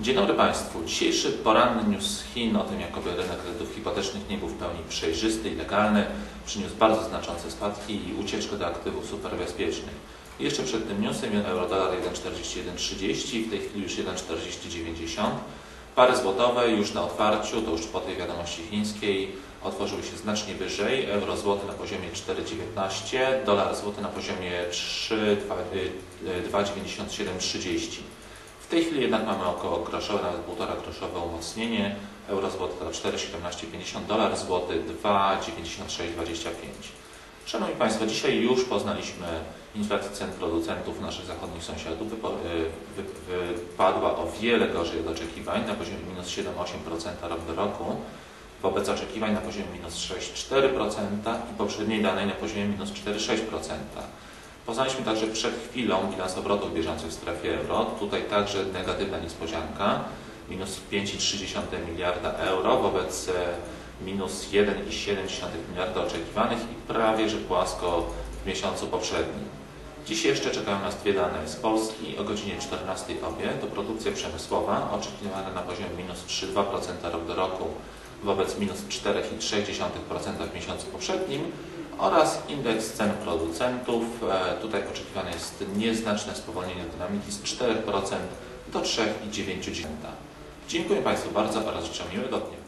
Dzień dobry Państwu. Dzisiejszy poranny news z Chin o tym, jakoby rynek kredytów hipotecznych nie był w pełni przejrzysty i legalny, przyniósł bardzo znaczące spadki i ucieczkę do aktywów superbezpiecznych. Jeszcze przed tym newsem euro-dolar 1,4130, w tej chwili już 1,4090. Pary złotowe już na otwarciu, to już po tej wiadomości chińskiej, otworzyły się znacznie wyżej. Euro złoty na poziomie 4,19, dolar złoty na poziomie 3,9730. W tej chwili jednak mamy około groszowe, nawet półtora groszowe umocnienie. Euro złoty to 4,1750, dolar złoty 2,9625. Szanowni Państwo, dzisiaj już poznaliśmy inflację cen producentów naszych zachodnich sąsiadów. Wypadła o wiele gorzej od oczekiwań, na poziomie minus 7,8% rok do roku, wobec oczekiwań na poziomie minus 6,4% i poprzedniej danej na poziomie minus 4,6%. Poznaliśmy także przed chwilą bilans obrotów bieżących w strefie euro. Tutaj także negatywna niespodzianka, minus 5,3 miliarda euro wobec minus 1,7 miliarda oczekiwanych i prawie że płasko w miesiącu poprzednim. Dziś jeszcze czekają nas dwie dane z Polski. O godzinie 14 obie to produkcja przemysłowa oczekiwana na poziomie minus 3,2% rok do roku wobec minus 4,3% w miesiącu poprzednim oraz indeks cen producentów. E, tutaj oczekiwane jest nieznaczne spowolnienie dynamiki z 4% do 3,9%. Dziękuję Państwu bardzo oraz życzę miłego dnia.